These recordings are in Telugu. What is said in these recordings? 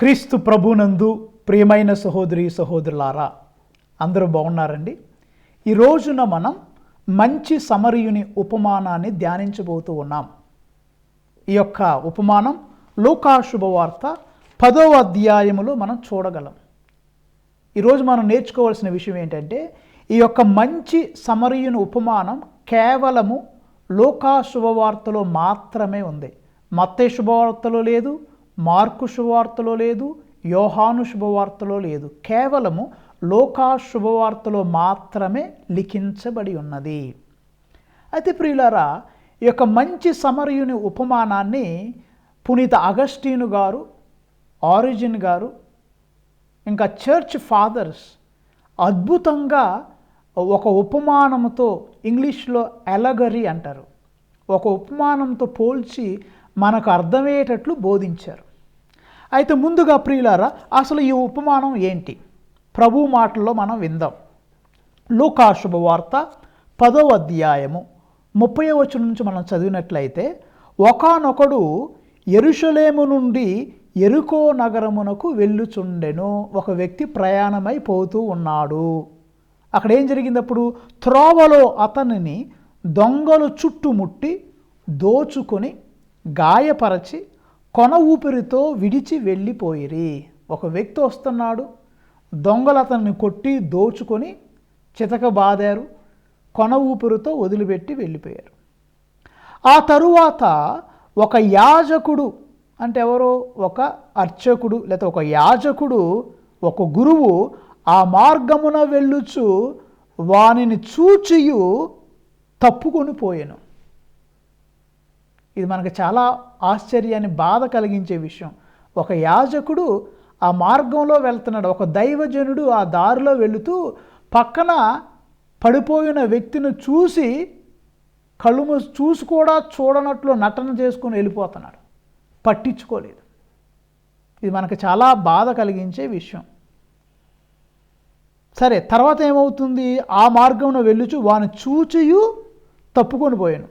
క్రీస్తు ప్రభునందు ప్రియమైన సహోదరి సహోదరులారా అందరూ బాగున్నారండి? ఈ రోజున మనం మంచి సమరయుని ఉపమానాన్ని ధ్యానించబోతూ ఉన్నాం. ఈ యొక్క ఉపమానం లోకాశుభవార్త పదవ అధ్యాయములో మనం చూడగలం. ఈరోజు మనం నేర్చుకోవాల్సిన విషయం ఏంటంటే ఈ యొక్క మంచి సమరయుని ఉపమానం కేవలము లోకా శుభవార్తలో మాత్రమే ఉంది. మత్తే శుభవార్తలో లేదు మార్కు శుభవార్తలో లేదు యోహాను శుభవార్తలో లేదు. కేవలము లోకా శుభవార్తలో మాత్రమే లిఖించబడి ఉన్నది. అయితే ప్రియులారా ఈ యొక్క మంచి సమరయుని ఉపమానాన్ని పునీత అగస్టీను గారు ఆరిజిన్ గారు ఇంకా చర్చ్ ఫాదర్స్ అద్భుతంగా ఒక ఉపమానంతో ఇంగ్లీష్లో ఎలగరీ అంటారు. ఒక ఉపమానంతో పోల్చి మనకు అర్థమయ్యేటట్లు బోధించారు. అయితే ముందుగా ప్రియులారా అసలు ఈ ఉపమానం ఏంటి? ప్రభు మాటల్లో మనం విందాం. లూకా శుభవార్త పదో అధ్యాయము ముప్పై వచనం నుంచి మనం చదివినట్లయితే ఒకనొకడు ఎరుషలేము నుండి ఎరుకో నగరమునకు వెళ్ళుచుండెను. ఒక వ్యక్తి ప్రయాణమై పోతూ ఉన్నాడు. అక్కడ ఏం జరిగింది అప్పుడు త్రోవలో అతనిని దొంగలు చుట్టుముట్టి దోచుకొని గాయపరచి కొన ఊపిరితో విడిచి వెళ్ళిపోయిరి. ఒక వ్యక్తి వస్తున్నాడు. దొంగలు అతన్ని కొట్టి దోచుకొని చితక బాదారు. కొన ఊపిరితో వదిలిపెట్టి వెళ్ళిపోయారు. ఆ తరువాత ఒక యాజకుడు అంటే ఎవరో? ఒక అర్చకుడు లేదా ఒక యాజకుడు ఒక గురువు ఆ మార్గమున వెళ్ళుచు వానిని చూచియు తప్పుకొని పోయాను. ఇది మనకు చాలా ఆశ్చర్యాన్ని బాధ కలిగించే విషయం. ఒక యాజకుడు ఆ మార్గంలో వెళ్తున్నాడు. ఒక దైవజనుడు ఆ దారిలో వెళుతూ పక్కన పడిపోయిన వ్యక్తిని చూసి కళ్ళు మూసి చూసి కూడా చూడనట్లు నటన చేసుకుని వెళ్ళిపోతున్నాడు. పట్టించుకోలేదు. ఇది మనకు చాలా బాధ కలిగించే విషయం. సరే తర్వాత ఏమవుతుంది? ఆ మార్గంలో వెళ్ళుచు వాని చూచియు తప్పుకొని పోయాను.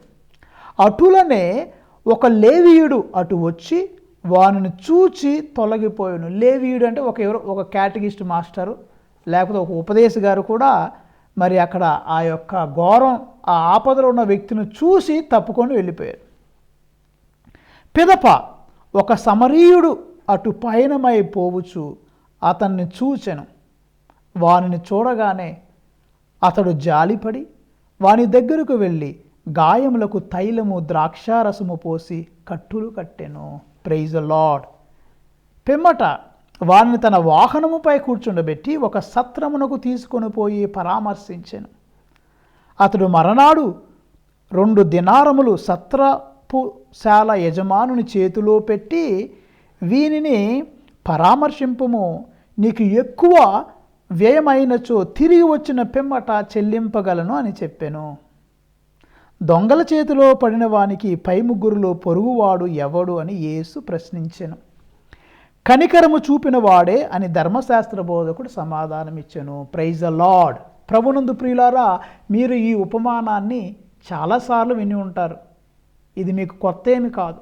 అటులనే ఒక లేవీయుడు అటు వచ్చి వానిని చూచి తొలగిపోయాను. లేవీయుడు అంటే ఒక ఎవరు ఒక క్యాటగిస్ట్ మాస్టరు లేకపోతే ఒక ఉపదేశ గారు కూడా మరి అక్కడ ఆ యొక్క ఘోరం ఆ ఆపదలో ఉన్న వ్యక్తిని చూసి తప్పుకొని వెళ్ళిపోయారు. పిదప ఒక సమరీయుడు అటు పయనమై పోవచ్చు అతన్ని చూచెను. వానిని చూడగానే అతడు జాలిపడి వాని దగ్గరకు వెళ్ళి గాయములకు తైలము ద్రాక్షారసము పోసి కట్టులు కట్టెను. ప్రైజ్ లార్డ్ పిమ్మట వారిని తన వాహనముపై కూర్చుండబెట్టి ఒక సత్రమునకు తీసుకొని పోయి పరామర్శించెను. అతడు మరనాడు రెండు దినారములు సత్రపుశాల యజమానుని చేతిలో పెట్టి వీనిని పరామర్శింపము నీకు ఎక్కువ వ్యయమైనచో తిరిగి వచ్చిన పిమ్మట చెల్లింపగలను అని చెప్పాను. దొంగల చేతిలో పడిన వానికి పై ముగ్గురులో పొరుగువాడు ఎవడు అని యేసు ప్రశ్నించెను. కనికరము చూపిన వాడే అని ధర్మశాస్త్ర బోధకుడు సమాధానమిచ్చెను. ప్రైజ్ ద లాడ్ ప్రభునందు ప్రియులారా మీరు ఈ ఉపమానాన్ని చాలాసార్లు విని ఉంటారు. ఇది మీకు కొత్త ఏమి కాదు.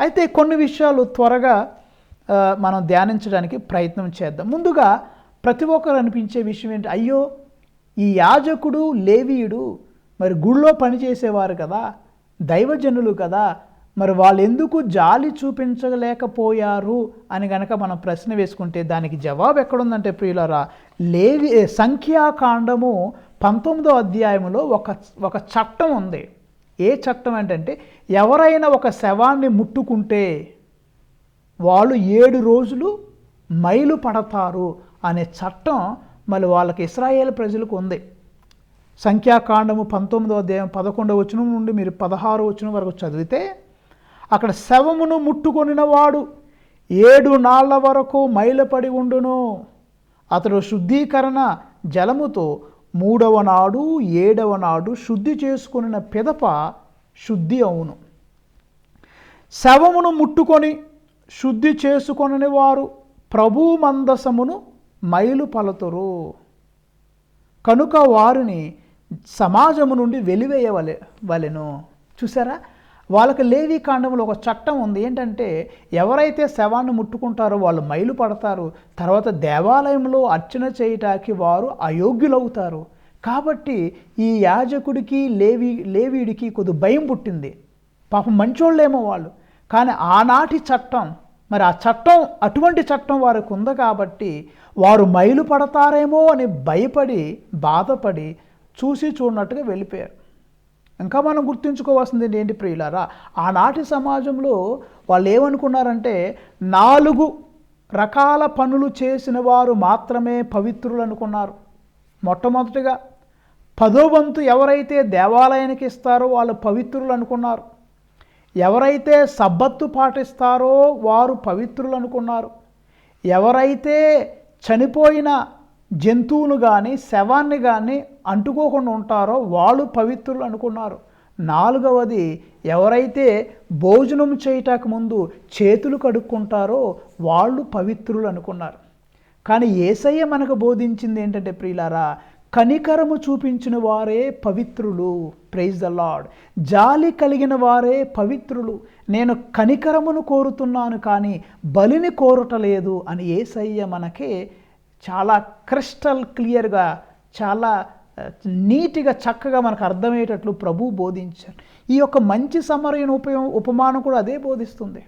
అయితే కొన్ని విషయాలు త్వరగా మనం ధ్యానించడానికి ప్రయత్నం చేద్దాం. ముందుగా ప్రతి ఒక్కరు అనిపించే విషయం ఏంటి? అయ్యో ఈ యాజకుడు లేవీయుడు మరి గుళ్ళో పనిచేసేవారు కదా దైవజనులు కదా మరి వాళ్ళు ఎందుకు జాలి చూపించలేకపోయారు అని గనక మనం ప్రశ్న వేసుకుంటే దానికి జవాబు ఎక్కడుందంటే ప్రియులరా లేవి సంఖ్యాకాండము పంతొమ్మిదో అధ్యాయంలో ఒక ఒక చట్టం ఉంది. ఏ చట్టం ఏంటంటే ఎవరైనా ఒక శవాన్ని ముట్టుకుంటే వాళ్ళు ఏడు రోజులు మైలు పడతారు అనే చట్టం మరి వాళ్ళకి ఇస్రాయేల్ ప్రజలకు ఉంది. సంఖ్యాకాండము పంతొమ్మిదవ అధ్యాయం పదకొండవ వచనం నుండి మీరు పదహారు వచనం వరకు చదివితే అక్కడ శవమును ముట్టుకొనిన వాడు ఏడు నాళ్ళ వరకు మైలపడి ఉండును. అతడు శుద్ధీకరణ జలముతో మూడవ నాడు ఏడవ నాడు శుద్ధి చేసుకున్న పిదప శుద్ధి అవును. శవమును ముట్టుకొని శుద్ధి చేసుకొనని వారు ప్రభు మందసమును మైలు పలతురు. కనుక వారిని సమాజము నుండి వెలివేయవలె వలెను. చూసారా? వాళ్ళకి లేవి కాండంలో ఒక చట్టం ఉంది. ఏంటంటే ఎవరైతే శవాన్ని ముట్టుకుంటారో వాళ్ళు మైలు పడతారు. తర్వాత దేవాలయంలో అర్చన చేయటానికి వారు అయోగ్యులవుతారు. కాబట్టి ఈ యాజకుడికి లేవి లేవీడికి కొద్ది భయం పుట్టింది. పాపం మంచోళ్ళేమో వాళ్ళు. కానీ ఆనాటి చట్టం మరి ఆ చట్టం అటువంటి చట్టం వారికి ఉంది కాబట్టి వారు మైలు పడతారేమో అని భయపడి బాధపడి చూసి చూడనట్టుగా వెళ్ళిపోయారు. ఇంకా మనం గుర్తుంచుకోవాల్సింది ఏంటి ప్రియులారా? ఆనాటి సమాజంలో వాళ్ళు ఏమనుకున్నారంటే నాలుగు రకాల పనులు చేసిన వారు మాత్రమే పవిత్రులు అనుకున్నారు. మొట్టమొదటిగా పదో వంతు ఎవరైతే దేవాలయానికి ఇస్తారో వాళ్ళు పవిత్రులు అనుకున్నారు. ఎవరైతే సబ్బత్తు పాటిస్తారో వారు పవిత్రులు అనుకున్నారు. ఎవరైతే చనిపోయిన జంతువును కానీ శవాన్ని కానీ అంటుకోకుండా ఉంటారో వాళ్ళు పవిత్రులు అనుకున్నారు. నాలుగవది ఎవరైతే భోజనం చేయటానికి ముందు చేతులు కడుక్కుంటారో వాళ్ళు పవిత్రులు అనుకున్నారు. కానీ ఏసయ్య మనకు బోధించింది ఏంటంటే ప్రియులారా కనికరము చూపించిన వారే పవిత్రులు. ప్రైజ్ ద లాడ్ జాలి కలిగిన వారే పవిత్రులు. నేను కనికరమును కోరుతున్నాను కానీ బలిని కోరటలేదు అని ఏసయ్య మనకి చాలా క్రిస్టల్ క్లియర్గా చాలా నీటిగా చక్కగా మనకు అర్థమయ్యేటట్లు ప్రభు బోధించారు ఈ యొక్క మంచి సమరయన ఉప ఉపమానం కూడా అదే బోధిస్తుంది.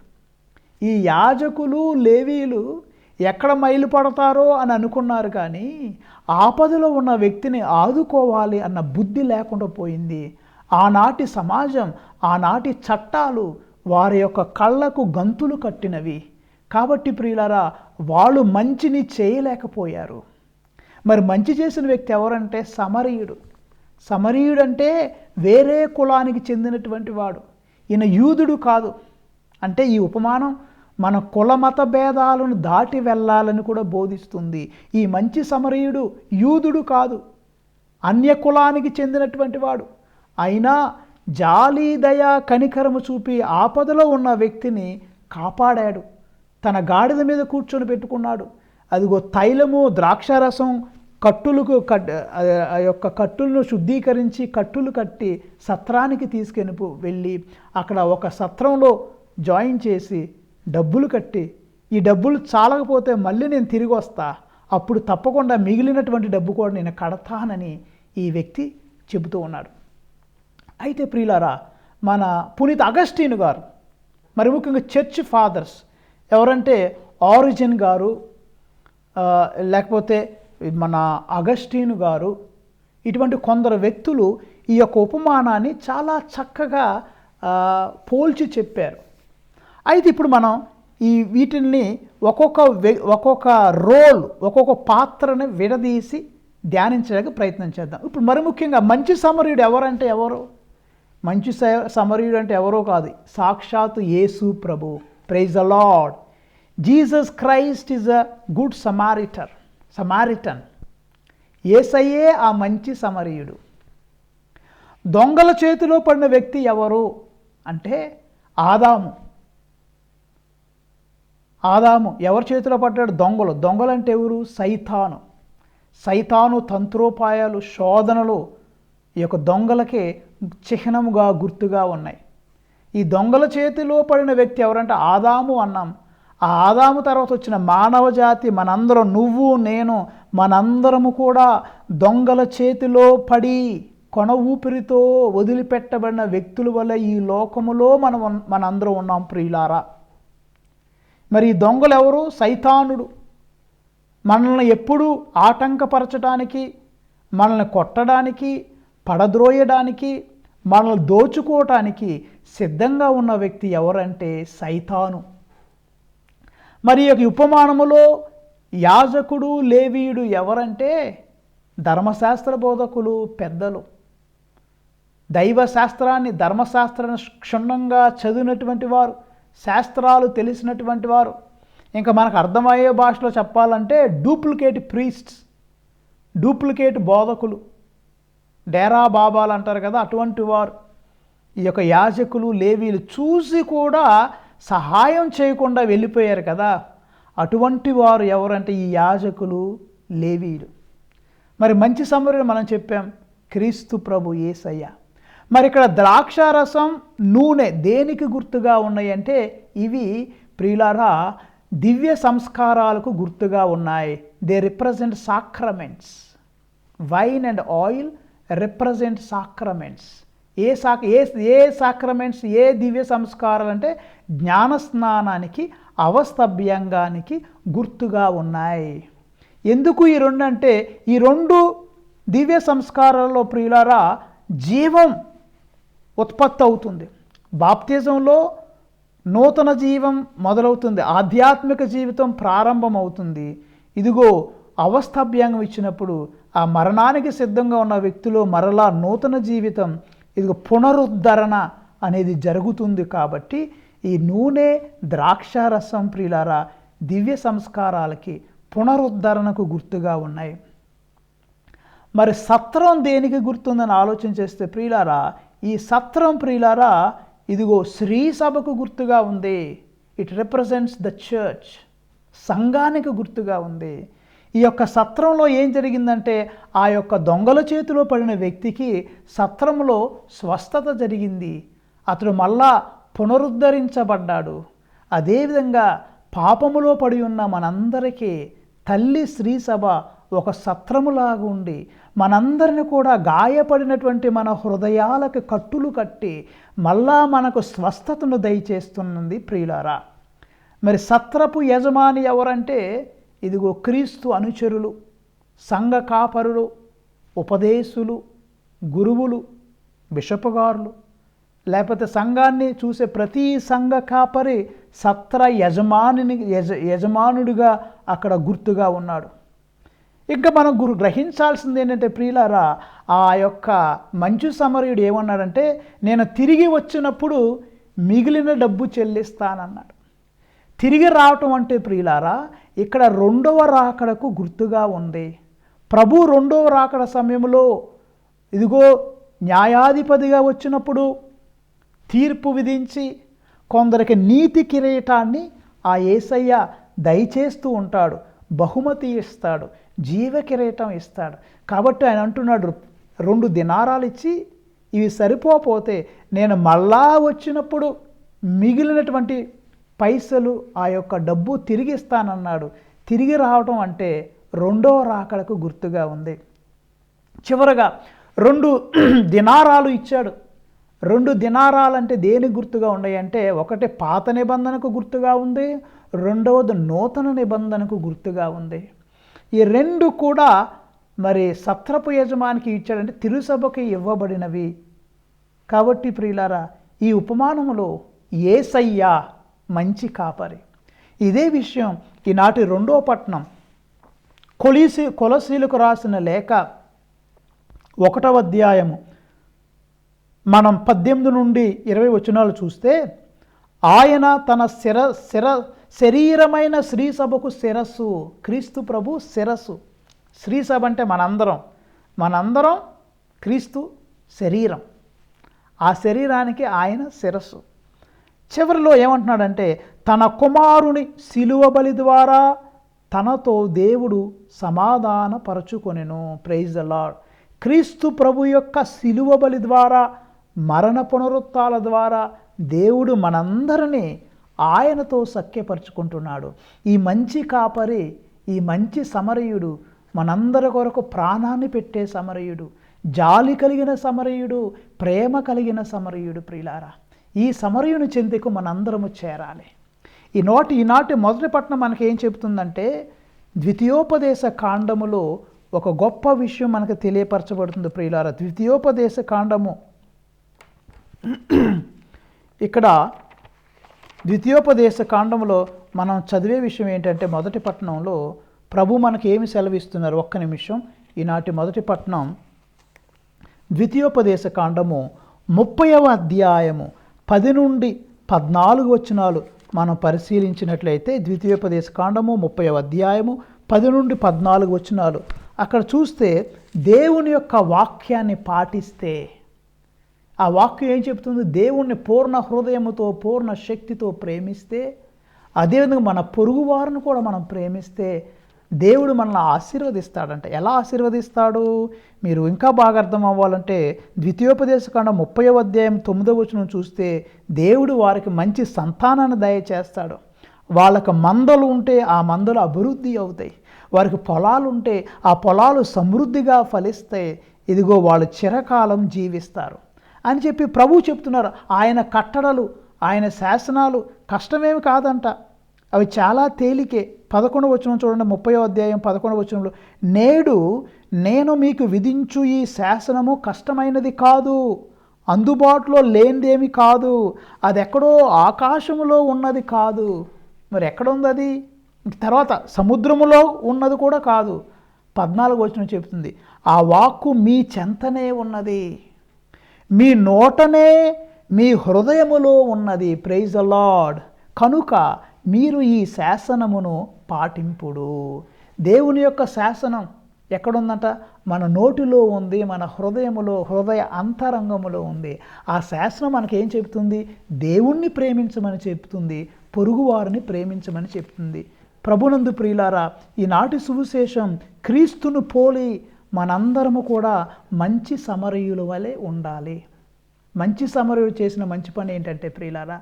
ఈ యాజకులు లేవీలు ఎక్కడ మైలు పడతారో అని అనుకున్నారు కానీ ఆపదలో ఉన్న వ్యక్తిని ఆదుకోవాలి అన్న బుద్ధి లేకుండా పోయింది. ఆనాటి సమాజం ఆనాటి చట్టాలు వారి యొక్క కళ్ళకు గంతులు కట్టినవి. కాబట్టి ప్రియులారా వాళ్ళు మంచిని చేయలేకపోయారు. మరి మంచి చేసిన వ్యక్తి ఎవరంటే సమరీయుడు. సమరీయుడు అంటే వేరే కులానికి చెందినటువంటి వాడు. ఈయన యూదుడు కాదు. అంటే ఈ ఉపమానం మన కుల మత భేదాలను దాటి వెళ్ళాలని కూడా బోధిస్తుంది. ఈ మంచి సమరీయుడు యూదుడు కాదు. అన్య కులానికి చెందినటువంటి వాడు. అయినా జాలి దయా కనికరము చూపి ఆపదలో ఉన్న వ్యక్తిని కాపాడాడు. తన గాడిద మీద కూర్చొని పెట్టుకున్నాడు. అదిగో తైలము ద్రాక్షారసం కట్టులకు కట్ ఆ- యొక్క కట్టులను శుద్ధీకరించి కట్టులు కట్టి సత్రానికి తీసుకెని వెళ్ళి అక్కడ ఒక సత్రంలో జాయిన్ చేసి డబ్బులు కట్టి ఈ డబ్బులు చాలకపోతే మళ్ళీ నేను తిరిగి వస్తా అప్పుడు తప్పకుండా మిగిలినటువంటి డబ్బు కూడా నేను కడతానని ఈ వ్యక్తి చెబుతూ ఉన్నాడు. అయితే ప్రియులారా మన పునీత్ అగస్టీన్ గారు మరి ముఖ్యంగా చర్చ్ ఫాదర్స్ ఎవరంటే ఆరిజిన్ గారు లేకపోతే మన అగస్టీను గారు ఇటువంటి కొందరు వ్యక్తులు ఈ యొక్క ఉపమానాన్ని చాలా చక్కగా పోల్చి చెప్పారు. అయితే ఇప్పుడు మనం ఈ వీటిని ఒక్కొక్క వె- ఒక్కొక్క రోల్ ఒక్కొక్క పాత్రని విడదీసి ధ్యానించడానికి ప్రయత్నం చేద్దాం. ఇప్పుడు మరి ముఖ్యంగా మంచి సమరయుడు ఎవరంటే ఎవరు? మంచి స- సమరయుడు అంటే ఎవరో కాదు. సాక్షాత్తు యేసు ప్రభు. Praise a lord Jesus Christ is a good samaritan samaritan. ఏసయ్యే ఆ మంచి సమరీయుడు. దొంగల చేతిలో పడిన వ్యక్తి ఎవరు? అంటే ఆదాము. ఆదాము ఎవరి చేతిలో పడ్డాడు? దొంగలు. దొంగలు అంటే ఎవరు? సైతాను. సైతాను తంత్రోపాయాలు శోధనలు ఈ యొక్క దొంగలకే చిహ్నముగా గుర్తుగా ఉన్నాయి. ఈ దొంగల చేతిలో పడిన వ్యక్తి ఎవరంటే ఆదాము అన్నాం. ఆ ఆదాము తర్వాత వచ్చిన మానవ జాతి మనందరం నువ్వు నేను మనందరము కూడా దొంగల చేతిలో పడి కొన ఊపిరితో వదిలిపెట్టబడిన వ్యక్తుల వల్ల ఈ లోకములో మనం మనందరం ఉన్నాం ప్రియులారా. మరి ఈ దొంగలు ఎవరు సైతానుడు. మనల్ని ఎప్పుడూ ఆటంకపరచడానికి మనల్ని కొట్టడానికి పడద్రోయడానికి మనల్ని దోచుకోవటానికి సిద్ధంగా ఉన్న వ్యక్తి ఎవరంటే సైతాను. మరి ఈ యొక్క ఉపమానములో యాజకుడు లేవీయుడు ఎవరంటే ధర్మశాస్త్ర బోధకులు పెద్దలు. దైవ శాస్త్రాన్ని ధర్మశాస్త్రాన్ని క్షుణ్ణంగా చదివినటువంటి వారు శాస్త్రాలు తెలిసినటువంటి వారు. ఇంకా మనకు అర్థమయ్యే భాషలో చెప్పాలంటే డూప్లికేట్ ప్రీస్ట్స్ డూప్లికేట్ బోధకులు. డేరా బాబాలు అంటారు కదా అటువంటి వారు. ఈ యొక్క యాజకులు లేవీలు చూసి కూడా సహాయం చేయకుండా వెళ్ళిపోయారు కదా. అటువంటి వారు ఎవరంటే ఈ యాజకులు లేవీలు మరి మంచి సమరుడు మనం చెప్పాం క్రీస్తు ప్రభు ఏసయ్య. మరి ఇక్కడ ద్రాక్షారసం నూనె దేనికి గుర్తుగా ఉన్నాయి అంటే ఇవి ప్రియులారా దివ్య సంస్కారాలకు గుర్తుగా ఉన్నాయి. They represent sacraments wine and oil represent sacraments a sac a a sacraments a దివ్య సంస్కారాలు అంటే జ్ఞాన స్నానానికి అవస్తభ్యంగానికి గుర్తుగా ఉన్నాయి. ఎందుకు ఈ రెండు అంటే ఈ రెండు దివ్య సంస్కారాల్లో ప్రియులారా జీవం ఉత్పత్తి అవుతుంది బాప్తిజంలో నూతన జీవం మొదలవుతుంది. ఆధ్యాత్మిక జీవితం ప్రారంభమవుతుంది. ఇదిగో అవస్థభ్యంగం ఇచ్చినప్పుడు ఆ మరణానికి సిద్ధంగా ఉన్న వ్యక్తిలో మరలా నూతన జీవితం ఇదిగో పునరుద్ధరణ అనేది జరుగుతుంది కాబట్టి ఈ నూనె ద్రాక్షారసం ప్రియులారా దివ్య సంస్కారాలకి పునరుద్ధరణకు గుర్తుగా ఉన్నాయి. మరి సత్రం దేనికి గుర్తుందని ఆలోచన చేస్తే ప్రియులారా ఈ సత్రం ప్రియులారా ఇదిగో శ్రీ సభకు గుర్తుగా ఉంది. ఇట్ రిప్రజెంట్స్ ద చర్చ్ సంఘానికి గుర్తుగా ఉంది. ఈ యొక్క సత్రంలో ఏం జరిగిందంటే ఆ యొక్క దొంగల చేతిలో పడిన వ్యక్తికి సత్రంలో స్వస్థత జరిగింది. అతడు మళ్ళా పునరుద్ధరించబడ్డాడు. అదేవిధంగా పాపములో పడి ఉన్న మనందరికీ తల్లి స్త్రీ సభ ఒక సత్రములాగా ఉండి మనందరిని కూడా గాయపడినటువంటి మన హృదయాలకు కట్టులు కట్టి మళ్ళా మనకు స్వస్థతను దయచేస్తున్నది ప్రియులారా. మరి సత్రపు యజమాని ఎవరంటే ఇదిగో క్రీస్తు అనుచరులు సంఘ కాపరులు ఉపదేశులు గురువులు బిషపుగారులు లేకపోతే సంఘాన్ని చూసే ప్రతి సంఘ కాపరి సత్ర యజమానిని యజ యజమానుడిగా అక్కడ గుర్తుగా ఉన్నాడు. ఇంకా మనం గురు గ్రహించాల్సింది ఏంటంటే ప్రియులారా ఆ యొక్క మంచు సమరయుడు ఏమన్నాడంటే నేను తిరిగి వచ్చినప్పుడు మిగిలిన డబ్బు చెల్లిస్తానన్నాడు. తిరిగి రావటం అంటే ప్రియులారా ఇక్కడ రెండవ రాకడకు గుర్తుగా ఉంది. ప్రభు రెండవ రాకడ సమయంలో ఇదిగో న్యాయాధిపతిగా వచ్చినప్పుడు తీర్పు విధించి కొందరికి నీతి కిరీటాన్ని ఆ ఏసయ్య దయచేస్తూ ఉంటాడు. బహుమతి ఇస్తాడు జీవ కిరీటం ఇస్తాడు. కాబట్టి ఆయన అంటున్నాడు రెండు దినారాలు ఇచ్చి ఇవి సరిపోతే నేను మళ్ళా వచ్చినప్పుడు మిగిలినటువంటి పైసలు ఆ యొక్క డబ్బు తిరిగి ఇస్తానన్నాడు తిరిగి రావటం అంటే రెండో రాకడకు గుర్తుగా ఉంది. చివరగా రెండు దినారాలు ఇచ్చాడు. రెండు దినారాలంటే దేని గుర్తుగా ఉన్నాయంటే ఒకటి పాత నిబంధనకు గుర్తుగా ఉంది రెండవది నూతన నిబంధనకు గుర్తుగా ఉంది. ఈ రెండు కూడా మరి సత్రపు యజమానికి ఇచ్చాడంటే తిరుసభకి ఇవ్వబడినవి. కాబట్టి ప్రియులారా ఈ ఉపమానములో ఏసయ్యా మంచి కాపరి. ఇదే విషయం ఈనాటి రెండో పట్నం. కొలిసి కొలసీలకు రాసిన లేఖ ఒకటవ అధ్యాయము. మనం పద్దెనిమిది నుండి ఇరవై వచనాలు చూస్తే ఆయన తన శిర శిర శరీరమైన శ్రీ సభకు శిరస్సు క్రీస్తు ప్రభు శిరస్సు. శ్రీ సభ అంటే మనందరం. మనందరం క్రీస్తు శరీరం. ఆ శరీరానికి ఆయన శిరస్సు. చివరిలో ఏమంటున్నాడంటే తన కుమారుని శిలువ బలి ద్వారా తనతో దేవుడు సమాధానపరచుకొనెను. ప్రైజ్ ద లాడ్ క్రీస్తు ప్రభు యొక్క శిలువ బలి ద్వారా మరణ పునరుత్తాల ద్వారా దేవుడు మనందరినీ ఆయనతో సఖ్యపరుచుకుంటున్నాడు. ఈ మంచి కాపరి ఈ మంచి సమరయుడు మనందరి కొరకు ప్రాణాన్ని పెట్టే సమరయుడు జాలి కలిగిన సమరయుడు ప్రేమ కలిగిన సమరయుడు ప్రియులారా. ఈ సమరయుని చెంతకు మనందరము చేరాలి. ఈ నోటి ఈనాటి మొదటి పట్నం మనకి ఏం చెబుతుందంటే ద్వితీయోపదేశ కాండములో ఒక గొప్ప విషయం మనకు తెలియపరచబడుతుంది ప్రియులార. ద్వితీయోపదేశ కాండము. ఇక్కడ ద్వితీయోపదేశ కాండంలో మనం చదివే విషయం ఏంటంటే మొదటి పట్టణంలో ప్రభు మనకి ఏమి సెలవిస్తున్నారు? ఒక్క నిమిషం. ఈనాటి మొదటి పట్టణం ద్వితీయోపదేశ కాండము ముప్పైవ అధ్యాయము. పది నుండి పద్నాలుగు వచనాలు మనం పరిశీలించినట్లయితే ద్వితీయోపదేశ కాండము ముప్పై అధ్యాయము పది నుండి పద్నాలుగు వచనాలు. అక్కడ చూస్తే దేవుని యొక్క వాక్యాన్ని పాటిస్తే. ఆ వాక్యం ఏం చెబుతుంది? దేవుణ్ణి పూర్ణ హృదయముతో పూర్ణ శక్తితో ప్రేమిస్తే అదేవిధంగా మన పొరుగువారిని కూడా మనం ప్రేమిస్తే దేవుడు మనల్ని ఆశీర్వదిస్తాడంట. ఎలా ఆశీర్వదిస్తాడు? మీరు ఇంకా బాగా అర్థం అవ్వాలంటే ద్వితీయోపదేశకాండ ముప్పై అధ్యాయం తొమ్మిదవ వచనం చూస్తే దేవుడు వారికి మంచి సంతానాన్ని దయచేస్తాడు. వాళ్ళకి మందలు ఉంటే ఆ మందలు అభివృద్ధి అవుతాయి. వారికి పొలాలు ఉంటే ఆ పొలాలు సమృద్ధిగా ఫలిస్తాయి. ఇదిగో వాళ్ళు చిరకాలం జీవిస్తారు. అని చెప్పి ప్రభు చెప్తున్నారు. ఆయన కట్టడలు ఆయన శాసనాలు కష్టమేమి కాదంట. అవి చాలా తేలికే. పదకొండు వచనం చూడండి ముప్పై అధ్యాయం పదకొండు వచనంలో నేడు నేను మీకు విధించు ఈ శాసనము కష్టమైనది కాదు అందుబాటులో లేనిదేమి కాదు అది ఎక్కడో ఆకాశములో ఉన్నది కాదు. మరి ఎక్కడ ఉంది అది? తర్వాత సముద్రములో ఉన్నది కూడా కాదు. పద్నాలుగు వచనం చెబుతుంది ఆ వాక్కు మీ చెంతనే ఉన్నది మీ నోటనే మీ హృదయములో ఉన్నది ప్రైజ్ అ లార్డ్. కనుక మీరు ఈ శాసనమును పాటింపుడు. దేవుని యొక్క శాసనం ఎక్కడుందంట? మన నోటిలో ఉంది మన హృదయములో హృదయ అంతరంగములో ఉంది. ఆ శాసనం మనకేం చెబుతుంది? దేవుణ్ణి ప్రేమించమని చెప్తుంది పొరుగువారిని ప్రేమించమని చెప్తుంది ప్రభునందు ప్రియులారా ఈనాటి సువిశేషం క్రీస్తును పోలి మనందరము కూడా మంచి సమరయుల వలె ఉండాలి. మంచి సమరయులు చేసిన మంచి పని ఏంటంటే ప్రియులారా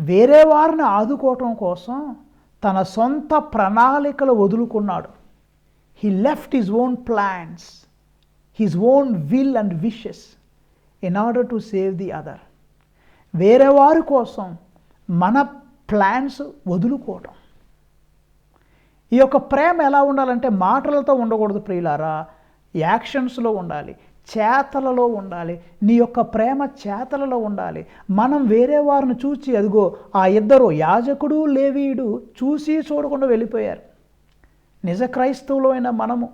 వేరే వారిని ఆదుకోవటం కోసం తన సొంత ప్రణాళికలు వదులుకున్నాడు. He left his own plans his own will and wishes in order to save the other వేరే వారి కోసం మన ప్లాన్స్ వదులుకోవటం. ఈ యొక్క ప్రేమ ఎలా ఉండాలంటే మాటలతో ఉండకూడదు ప్రియులారా యాక్షన్స్లో ఉండాలి. చేతలలో ఉండాలి. నీ యొక్క ప్రేమ చేతలలో ఉండాలి. మనం వేరే వారిని చూసి అదిగో ఆ ఇద్దరు యాజకుడు లేవీయుడు చూసి చూడకుండా వెళ్ళిపోయారు. నిజ క్రైస్తవులైన మనము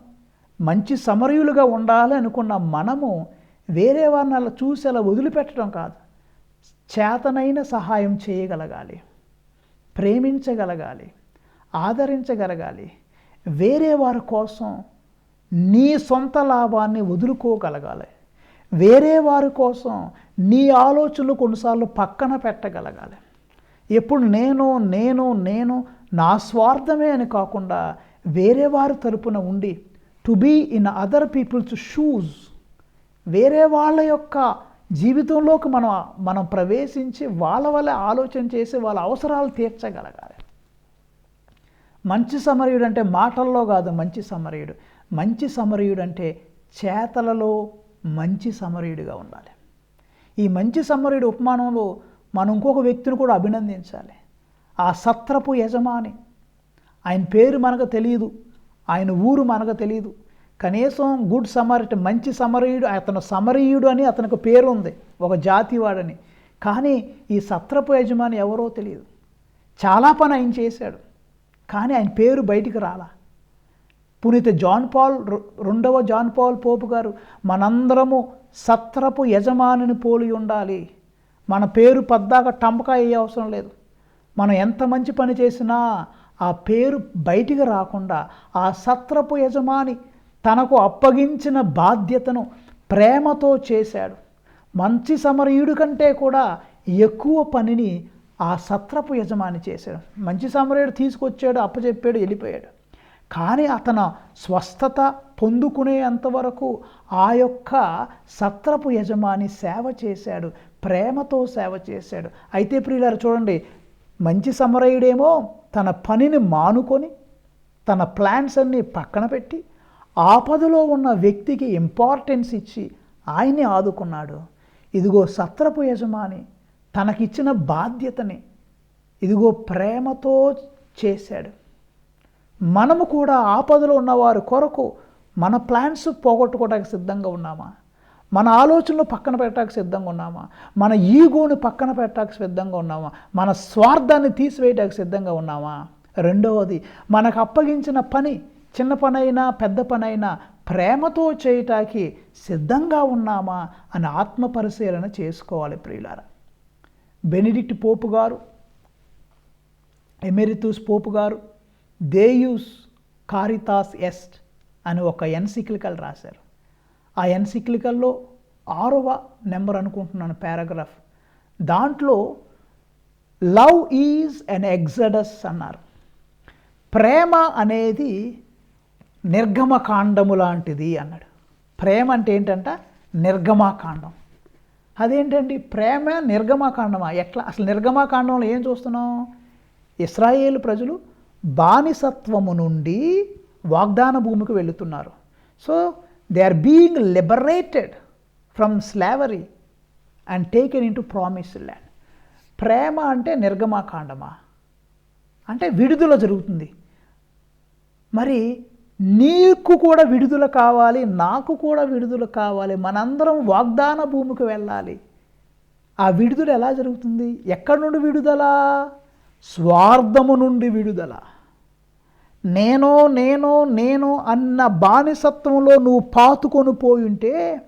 మంచి సమరయులుగా ఉండాలి అనుకున్న మనము వేరే వారిని అలా చూసి అలా వదిలిపెట్టడం కాదు. చేతనైన సహాయం చేయగలగాలి. ప్రేమించగలగాలి. ఆదరించగలగాలి. వేరే వారి కోసం నీ సొంత లాభాన్ని వదులుకోగలగాలి. వేరే వారి కోసం నీ ఆలోచనలు కొన్నిసార్లు పక్కన పెట్టగలగాలి. ఎప్పుడు నేను నేను నేను నా స్వార్థమే అని కాకుండా వేరే వారి తరపున ఉండి to be in other people's shoes వేరే వాళ్ళ యొక్క జీవితంలోకి మనం మనం ప్రవేశించి వాళ్ళ వల్ల ఆలోచన చేసి వాళ్ళ అవసరాలు తీర్చగలగాలి. మంచి సమరయుడు అంటే మాటల్లో కాదు మంచి సమరయుడు. మంచి సమరయుడు అంటే చేతలలో మంచి సమరయుడిగా ఉండాలి. ఈ మంచి సమరయుడు ఉపమానంలో మనం ఇంకొక వ్యక్తిని కూడా అభినందించాలి. ఆ సత్రపు యజమాని. ఆయన పేరు మనకు తెలియదు ఆయన ఊరు మనకు తెలియదు కనీసం గుడ్ సమరిట్ మంచి సమరయుడు అతను సమరయుడు అని అతనికి పేరు ఉంది ఒక జాతివాడని. కానీ ఈ సత్రపు యజమాని ఎవరో తెలియదు చాలా పని ఆయన చేశాడు. కానీ ఆయన పేరు బయటికి రాలా. పునీత జాన్ పాల్ రెండవ జాన్ పాల్ పోపు గారు మనందరము సత్రపు యజమానిని పోలి ఉండాలి. మన పేరు పద్దాక టంపకా అయ్యే అవసరం లేదు. మనం ఎంత మంచి పని చేసినా ఆ పేరు బయటికి రాకుండా ఆ సత్రపు యజమాని తనకు అప్పగించిన బాధ్యతను ప్రేమతో చేశాడు. మంచి సమరయుడి కంటే కూడా ఎక్కువ పనిని ఆ సత్రపు యజమాని చేశాడు. మంచి సమరయుడు తీసుకొచ్చాడు అప్పచెప్పాడు వెళ్ళిపోయాడు. కానీ అతను స్వస్థత పొందుకునేంతవరకు ఆ యొక్క సత్రపు యజమాని సేవ చేశాడు ప్రేమతో సేవ చేశాడు. అయితే ప్రియులారు చూడండి మంచి సమరయుడేమో తన పనిని మానుకొని తన ప్లాన్స్ అన్నీ పక్కన పెట్టి ఆపదలో ఉన్న వ్యక్తికి ఇంపార్టెన్స్ ఇచ్చి ఆయన్ని ఆదుకున్నాడు. ఇదిగో సత్రపు యజమాని తనకిచ్చిన బాధ్యతని ఇదిగో ప్రేమతో చేశాడు. మనము కూడా ఆపదలో ఉన్నవారి కొరకు మన ప్లాన్స్ పోగొట్టుకోవడానికి సిద్ధంగా ఉన్నామా? మన ఆలోచనలు పక్కన పెట్టడానికి సిద్ధంగా ఉన్నామా? మన ఈగోని పక్కన పెట్టడానికి సిద్ధంగా ఉన్నామా? మన స్వార్థాన్ని తీసివేయడానికి సిద్ధంగా ఉన్నామా? రెండవది మనకు అప్పగించిన పని చిన్న పనైనా పెద్ద పనైనా ప్రేమతో చేయటానికి సిద్ధంగా ఉన్నామా అని ఆత్మ పరిశీలన చేసుకోవాలి ప్రియులారా. బెనిడిక్ట్ పోపు గారు ఎమెరితుస్ పోపు గారు దేయూస్ కారితాస్ ఎస్ట్ అని ఒక ఎన్సిక్లికల్ రాశారు. ఆ ఎన్సిక్లికల్లో ఆరవ నెంబర్ అనుకుంటున్నాను పారాగ్రాఫ్. దాంట్లో లవ్ ఈజ్ అన్ ఎగ్జడస్ అన్నారు. ప్రేమ అనేది నిర్గమకాండము లాంటిది అన్నాడు. ప్రేమ అంటే ఏంటంట? నిర్గమాకాండం. అదేంటండి? ప్రేమ నిర్గమాకాండమా? ఎట్లా? అసలు నిర్గమాకాండంలో ఏం చూస్తున్నాం? ఇస్రాయేల్ ప్రజలు బానిసత్వము నుండి వాగ్దాన భూమికి వెళుతున్నారు. So they are being liberated from slavery and taken into promise land ప్రేమ అంటే నిర్గమాకాండమా అంటే విడుదల జరుగుతుంది. మరి నీకు కూడా విడుదల కావాలి నాకు కూడా విడుదల కావాలి మనందరం వాగ్దాన భూమికి వెళ్ళాలి. ఆ విడుదల ఎలా జరుగుతుంది? ఎక్కడి నుండి విడుదల? స్వార్థము నుండి విడుదల. నేను నేను నేను అన్న బానిసత్వంలో నువ్వు పాతుకొని పోయుంటే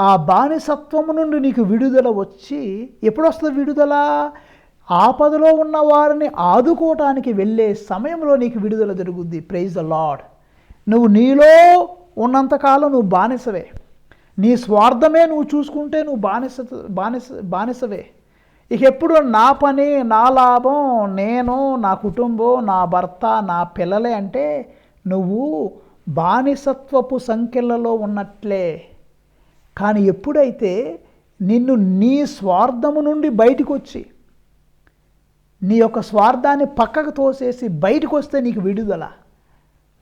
ఆ బానిసత్వము నుండి నీకు విడుదల వచ్చి ఎప్పుడు వస్తుంది విడుదల? ఆపదలో ఉన్న వారిని ఆదుకోవటానికి వెళ్ళే సమయంలో నీకు విడుదల జరుగుద్ది. ప్రైజ్ ద లాడ్ నువ్వు నీలో ఉన్నంతకాలం నువ్వు బానిసవే. నీ స్వార్థమే నువ్వు చూసుకుంటే నువ్వు బానిస బానిస బానిసవే. ఇక ఎప్పుడు నా పని నా లాభం నేను నా కుటుంబం నా భర్త నా పిల్లలే అంటే నువ్వు బానిసత్వపు సంఖ్యలలో ఉన్నట్లే. కానీ ఎప్పుడైతే నిన్ను నీ స్వార్థము నుండి బయటకు వచ్చి నీ యొక్క స్వార్థాన్ని పక్కకు తోసేసి బయటకు వస్తే నీకు విడుదల.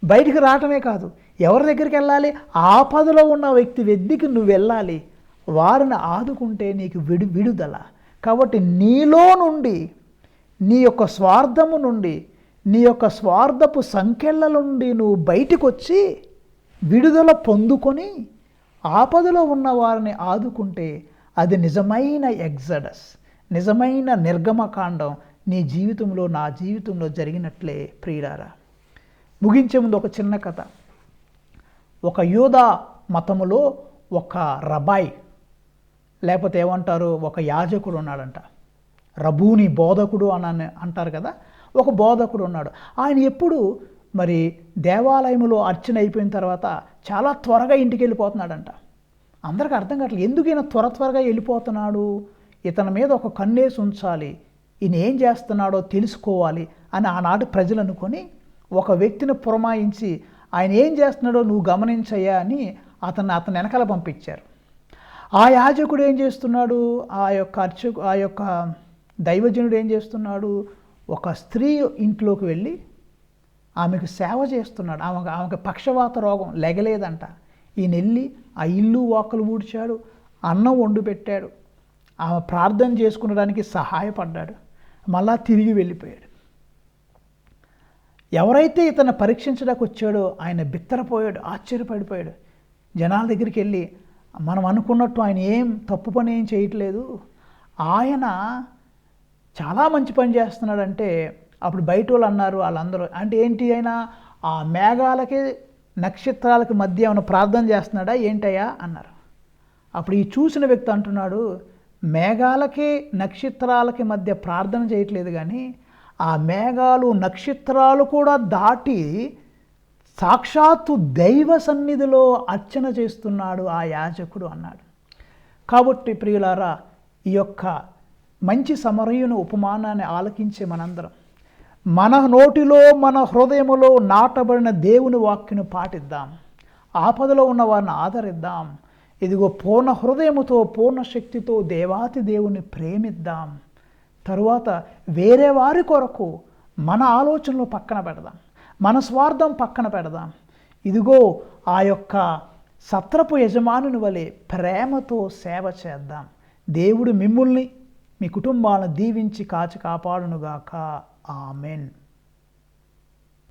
బయటికి రావటమే కాదు ఎవరి దగ్గరికి వెళ్ళాలి? ఆపదలో ఉన్న వ్యక్తి వెద్దికి నువ్వు వెళ్ళాలి. వారిని ఆదుకుంటే నీకు విడు విడుదల. కాబట్టి నీలో నుండి నీ యొక్క స్వార్థము నుండి నీ యొక్క స్వార్థపు సంఖ్యల నుండి నువ్వు బయటకు వచ్చి విడుదల పొందుకొని ఆపదలో ఉన్న వారిని ఆదుకుంటే అది నిజమైన ఎగ్జడస్ నిజమైన నిర్గమకాండం నీ జీవితంలో నా జీవితంలో జరిగినట్లే ప్రియులారా. ముగించే ముందు ఒక చిన్న కథ. ఒక యూదా మతములో ఒక రబాయ్ లేకపోతే ఏమంటారు ఒక యాజకుడు ఉన్నాడంట. రబూని బోధకుడు అని అంటారు కదా ఒక బోధకుడు ఉన్నాడు. ఆయన ఎప్పుడు మరి దేవాలయంలో అర్చన అయిపోయిన తర్వాత చాలా త్వరగా ఇంటికి వెళ్ళిపోతున్నాడంట. అందరికి అర్థం కావట్లేదు ఎందుకైనా త్వర త్వరగా వెళ్ళిపోతున్నాడు? ఇతని మీద ఒక కన్నేసి ఉంచాలి. ఈయన ఏం చేస్తున్నాడో తెలుసుకోవాలి అని ఆనాటి ప్రజలు అనుకొని ఒక వ్యక్తిని పురమాయించి ఆయన ఏం చేస్తున్నాడో నువ్వు గమనించయ్యా అని అతను అతను వెనకాల పంపించారు. ఆ యాజకుడు ఏం చేస్తున్నాడు? ఆ యొక్క అర్చకు ఆ యొక్క దైవజనుడు ఏం చేస్తున్నాడు? ఒక స్త్రీ ఇంట్లోకి వెళ్ళి ఆమెకు సేవ చేస్తున్నాడు. ఆమెకు ఆమెకు పక్షవాత రోగం లెగలేదంట. ఈయన వెళ్ళి ఆ ఇల్లు వాకలు ఊడ్చాడు అన్నం వండి పెట్టాడు. ఆమె ప్రార్థన చేసుకునడానికి సహాయపడ్డాడు. మళ్ళా తిరిగి వెళ్ళిపోయాడు. ఎవరైతే ఇతను పరీక్షించడానికి వచ్చాడో ఆయన బిత్తరపోయాడు ఆశ్చర్యపడిపోయాడు. జనాల దగ్గరికి వెళ్ళి మనం అనుకున్నట్టు ఆయన ఏం తప్పు పని ఏం చేయట్లేదు. ఆయన చాలా మంచి పని చేస్తున్నాడంటే అప్పుడు బయట వాళ్ళు అన్నారు వాళ్ళందరూ అంటే ఏంటి అయినా ఆ మేఘాలకి నక్షత్రాలకి మధ్య ఏమైనా ప్రార్థన చేస్తున్నాడా ఏంటయ్యా అన్నారు. అప్పుడు ఈ చూసిన వ్యక్తి అంటున్నాడు మేఘాలకి నక్షత్రాలకి మధ్య ప్రార్థన చేయట్లేదు కానీ ఆ మేఘాలు నక్షత్రాలు కూడా దాటి సాక్షాత్తు దైవ సన్నిధిలో అర్చన చేస్తున్నాడు ఆ యాజకుడు అన్నాడు. కాబట్టి ప్రియులారా ఈ యొక్క మంచి సమరయుని ఉపమానాన్ని ఆలకించే మనందరం. మన నోటిలో మన హృదయములో నాటబడిన దేవుని వాక్యను పాటిద్దాం. ఆపదలో ఉన్న వారిని ఆదరిద్దాం. ఇదిగో పూర్ణ హృదయముతో పూర్ణ శక్తితో దేవాతి దేవుని ప్రేమిద్దాం. తరువాత వేరే వారి కొరకు మన ఆలోచనలు పక్కన పెడదాం. మన స్వార్థం పక్కన పెడదాం. ఇదిగో ఆ యొక్క సత్రపు యజమానుని వలె ప్రేమతో సేవ చేద్దాం. దేవుడు మిమ్మల్ని మీ కుటుంబాలను దీవించి కాచి కాపాడునుగాక. ఆమెన్.